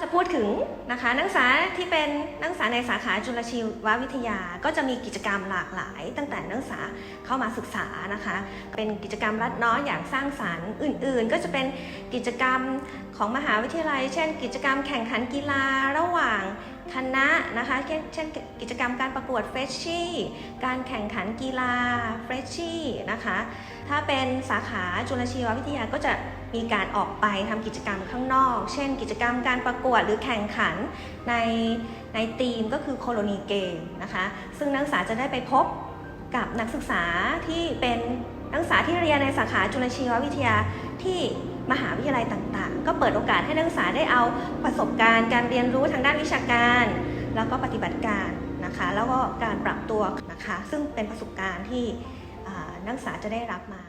จะพูดถึงนะคะนักศึกษาที่เป็นนักศึกษาในสาขาจุลชีววิทยา ก็จะมีกิจกรรมหลากหลาย ตั้งแต่นักศึกษาเข้ามาศึกษานะคะ เป็นกิจกรรมรัดเน้อยอย่างสร้างสรรค์อื่น ๆ ก็จะเป็นกิจกรรมของมหาวิทยาลัย เช่น กิจกรรมแข่งขันกีฬาระหว่าง คณะนะคะเช่นกิจกรรมการประกวดเฟรชชี่การแข่งขันกีฬาเฟรชชี่นะคะถ้าเป็นสาขาจุลชีววิทยาก็จะมีการออกไปทำกิจกรรมข้างนอก เช่น กิจกรรมการประกวดหรือแข่งขันในในทีมก็คือโคโลนีเกมนะคะซึ่งนักศึกษาจะได้ไปพบกับนักศึกษาที่เป็นาที่เรียนในสาขาจุลชีววิทยาที่มหาวิทยาลัยต่างๆ ก็เปิดโอกาสให้นักศึกษาได้เอาประสบการณ์การเรียนรู้ทางด้านวิชาการ แล้วก็ปฏิบัติการนะคะ แล้วก็การปรับตัวนะคะ ซึ่งเป็นประสบการณ์ที่นักศึกษาจะได้รับมา